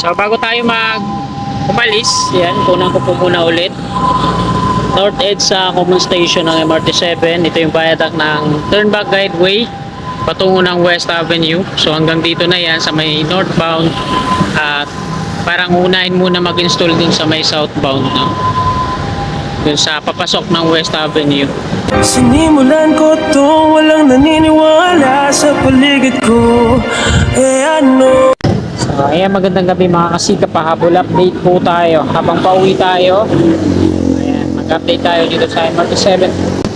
So bago tayo mag umalis, yan, kunan ko po muna ulit. North Edge sa common station ng MRT7. Ito yung viaduct ng Turnback Guideway patungo ng West Avenue. So hanggang dito na yan sa may northbound at parang unahin muna mag-install dun sa may southbound no? dun sa papasok ng West Avenue. Sinimulan ko to, walang naniniwala sa paligid ko Eh ano ayan, magandang gabi mga kasikap. Pahabol update po tayo. Habang pauwi tayo, ayan, mag-update tayo dito sa MRT7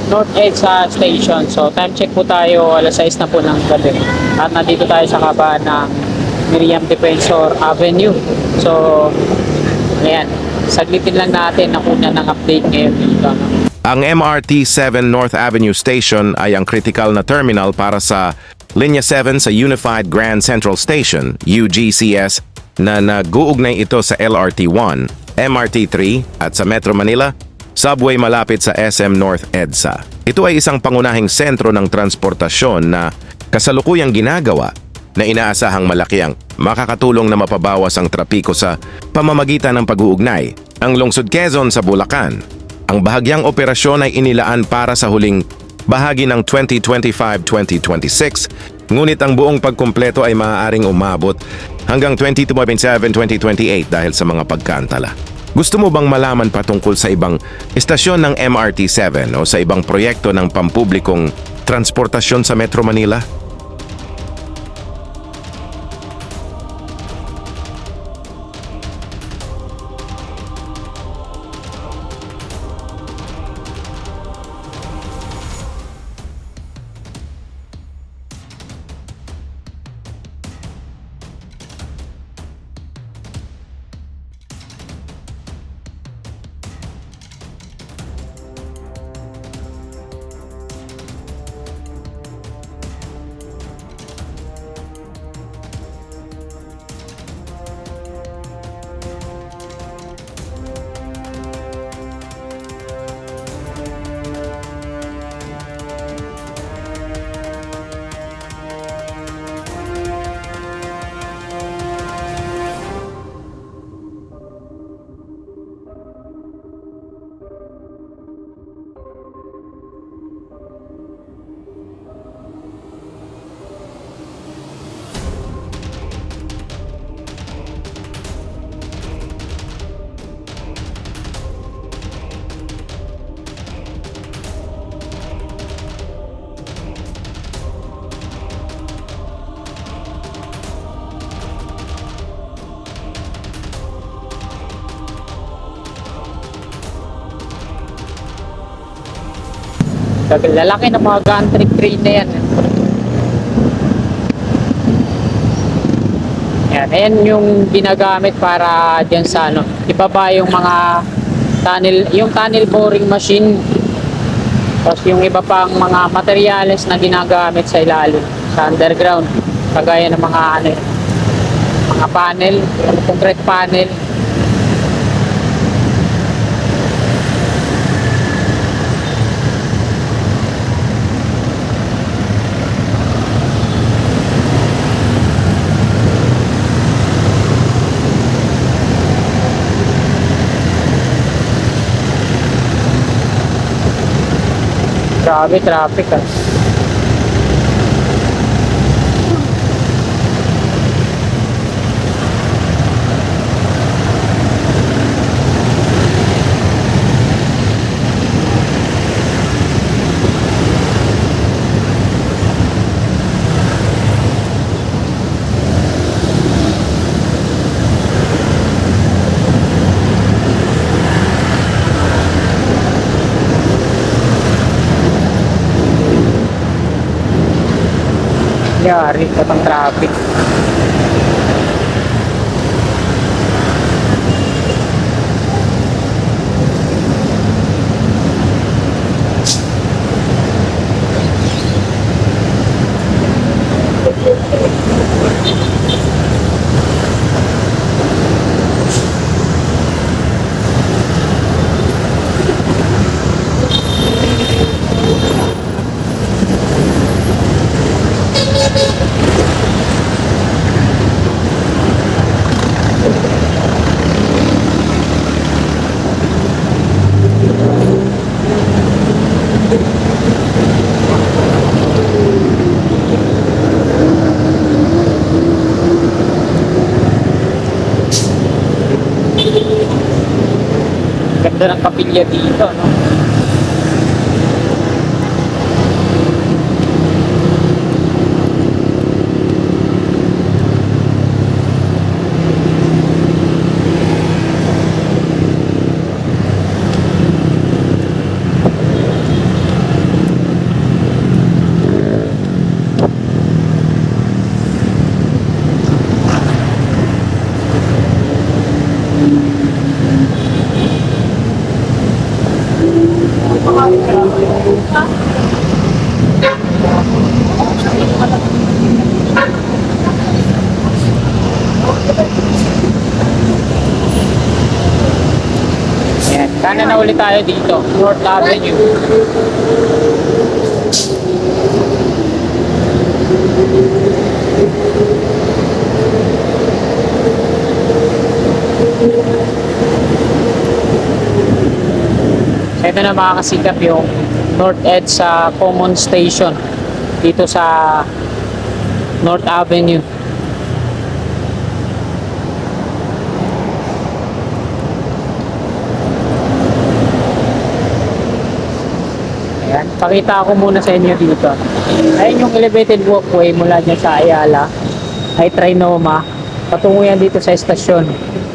North Edge sa station. So, time check po tayo. Alas 6 na po ng gabi. At nandito tayo sa kabaan ng Miriam Defensor Avenue. So, ayan, saglitin lang natin na kuna ng update ngayon dito. Ang MRT 7 North Avenue Station ay ang critical na terminal para sa Linya 7 sa Unified Grand Central Station, UGCS, na nag-uugnay ito sa LRT 1, MRT 3 at sa Metro Manila, subway malapit sa SM North EDSA. Ito ay isang pangunahing sentro ng transportasyon na kasalukuyang ginagawa na inaasahang malaki ang makakatulong na mapabawas ang trapiko sa pamamagitan ng pag-uugnay. Ang lungsod Quezon sa Bulacan. Ang bahagyang operasyon ay inilaan para sa huling bahagi ng 2025-2026, ngunit ang buong pagkumpleto ay maaaring umabot hanggang 2027-2028 dahil sa mga pagkantala. Gusto mo bang malaman patungkol sa ibang estasyon ng MRT-7 o sa ibang proyekto ng pampublikong transportasyon sa Metro Manila? Lalaki ng mga gantry crane na yan. Yan, ayan yung ginagamit para diyan sa ano, ibaba yung mga tunnel, yung tunnel boring machine. Tapos yung iba pang mga materyales na ginagamit sa ilalim, sa underground. Kagaya ng mga ano, mga panel, concrete panel. Grabe, traffic ah. Ya, hari datang traffic. Ng kapilya dito, no? Ayan, kanan na ulit tayo dito, North Avenue. Ito na makakasikap yung North Edge sa Common Station dito sa North Avenue. Ayan, pakita ko muna sa inyo dito. Ayan yung elevated walkway mula dyan sa Ayala, ay Trinoma. Patungo yan dito sa estasyon.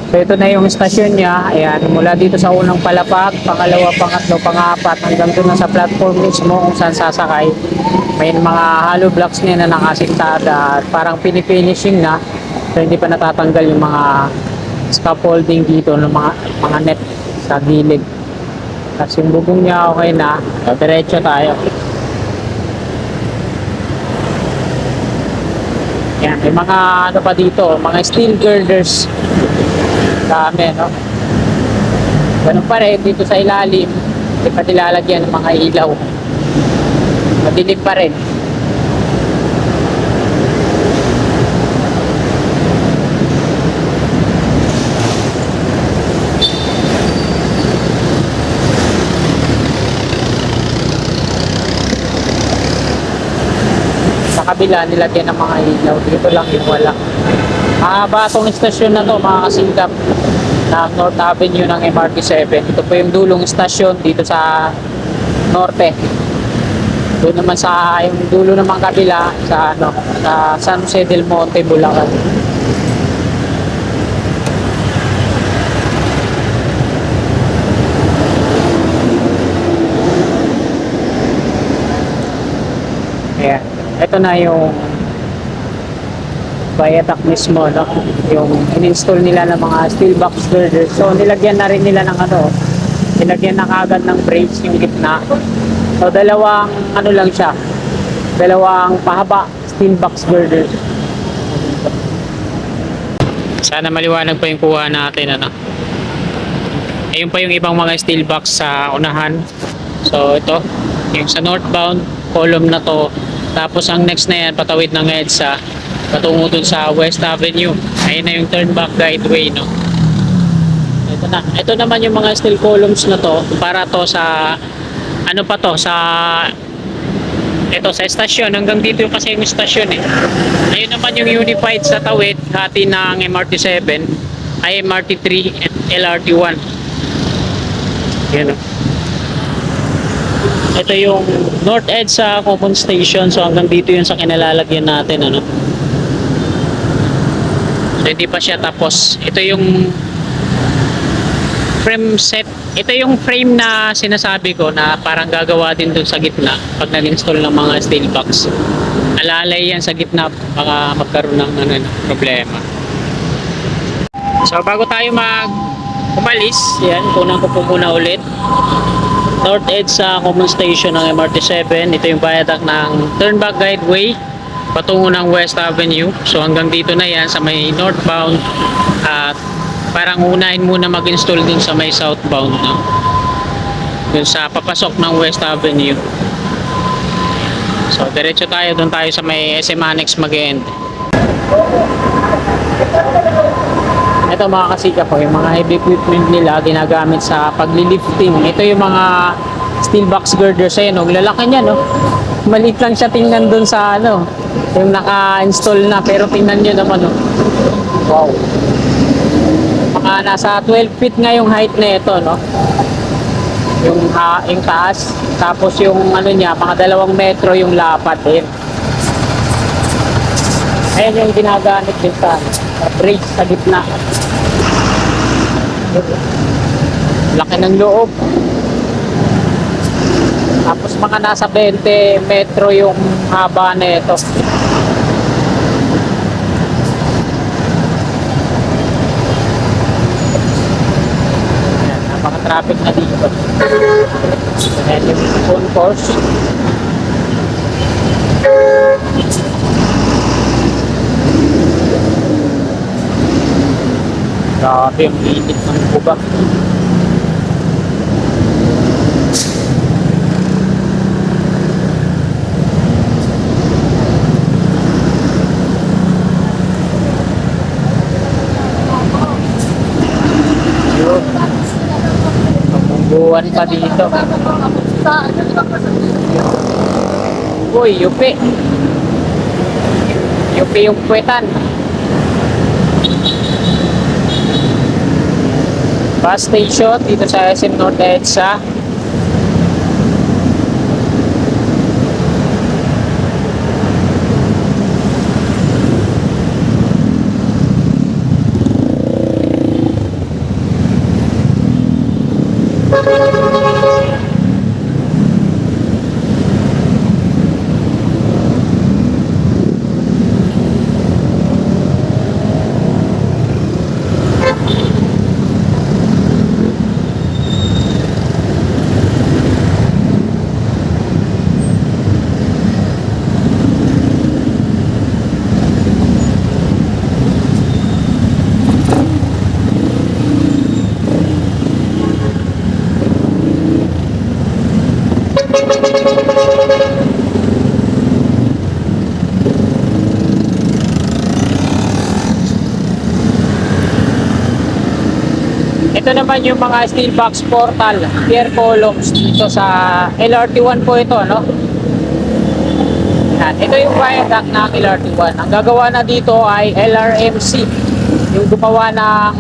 So ito na yung estasyon niya. Ayan, mula dito sa unang palapag, pangalawa, pangatlo, pangapat, hanggang doon sa platform mismo kung saan sasakay. May mga hollow blocks niya na nakasintada at parang pinifinishing na. So hindi pa natatanggal yung mga scaffolding dito ng mga, mga net sa gilid. Kasi yung bubong niya okay na. So, diretso tayo. Yan, may mga ano pa dito, mga steel girders. Dami, no? Ganun pa rin, dito sa ilalim, hindi pa nilalagyan ng mga ilaw. Madilim pa rin. Kabila nilagyan ng mga ilaw. Dito lang yung wala. Mahaba itong istasyon na to mga kasingkap ng North Avenue ng MRT7 ito po yung dulong istasyon dito sa norte. Doon naman sa yung dulo naman kabila sa ano sa San Jose del Monte Bulacan Ayan. Ito na yung viaduct mismo, no? Yung in-install nila ng mga steel box girders. So, nilagyan na rin nila ng ano, nilagyan na kagad ng brakes yung gitna. So, dalawang ano lang siya, dalawang pahaba steel box girders. Sana maliwanag pa yung kuha natin, ano? Ayun pa yung ibang mga steel box sa unahan. So, ito, yung sa northbound column na to. Tapos ang next na yan, patawid ng EDSA, patungo dun sa West Avenue. Ayun na yung turn back guideway, no? Ito na. Ito naman yung mga steel columns na to, para to sa, ano pa to, sa, ito sa estasyon, hanggang dito yung kasi yung estasyon eh. Ayun naman yung unified sa tawid, hati ng MRT7, ay MRT3 at LRT1. Yan o. Ito yung North Edge sa Common Station. So hanggang dito yun sa kinalalagyan natin. Ano? So hindi pa siya tapos. Ito yung frame set. Ito yung frame na sinasabi ko na parang gagawa din dun sa gitna pag nag-install ng mga steel box. Alalay yan sa gitna baka magkaroon ng ano, problema. So bago tayo mag umalis, yan, kunan ko po muna ulit. North Edge sa Common Station ng MRT7. Ito yung viaduct ng Turnback Guideway patungo ng West Avenue. So hanggang dito na yan sa may northbound at parang unahin muna mag-install dun sa may southbound no? dun sa papasok ng West Avenue. So diretso tayo dun tayo sa may SM Annex mag-end. Ito mga kasika po, yung mga heavy equipment nila ginagamit sa paglilifting. Ito yung mga steel box girders ayun, oh, lalaki niya, no? Maliit lang siya tingnan dun sa ano, yung naka-install na, pero tingnan nyo naman, no? Wow. Mga nasa 12 feet nga yung height na ito, no? yung, ha, yung taas. Tapos yung ano niya, mga dalawang metro yung lapad din. Ayan yung ginagamit din sa bridge sa gitna. Laki ng loob. Tapos mga nasa 20 metro yung haba na ito. Ayan, napaka-traffic na dito. Ayan yung phone Grabe yung init ng kubak. Pagbubuan pa dito. Uy, yupi. Yupi yung kwetan. Bus station dito sa SM North EDSA. Ito naman yung mga steel box portal, pier columns dito sa LRT1 po ito, no? Yan. Ito yung viaduct ng LRT1. Ang gagawa na dito ay LRMC. Yung gumawa ng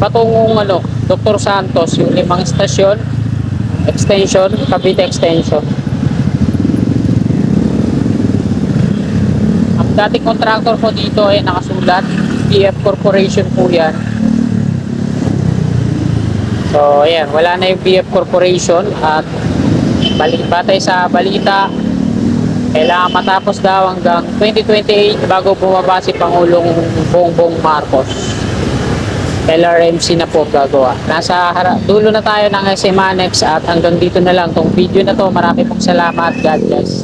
patungong ano, Dr. Santos, yung limang estasyon, extension, Cavite extension. Ang dating contractor po dito ay nakasulat, PF Corporation po yan. So, ayan, wala na yung BF Corporation at batay sa balita, kailangan matapos daw hanggang 2028 bago bumaba si Pangulong Bongbong Marcos. LRMC na po gagawa. Nasa dulo na tayo ng SM Annex at hanggang dito na lang tong video na to. Marami pong salamat. God bless.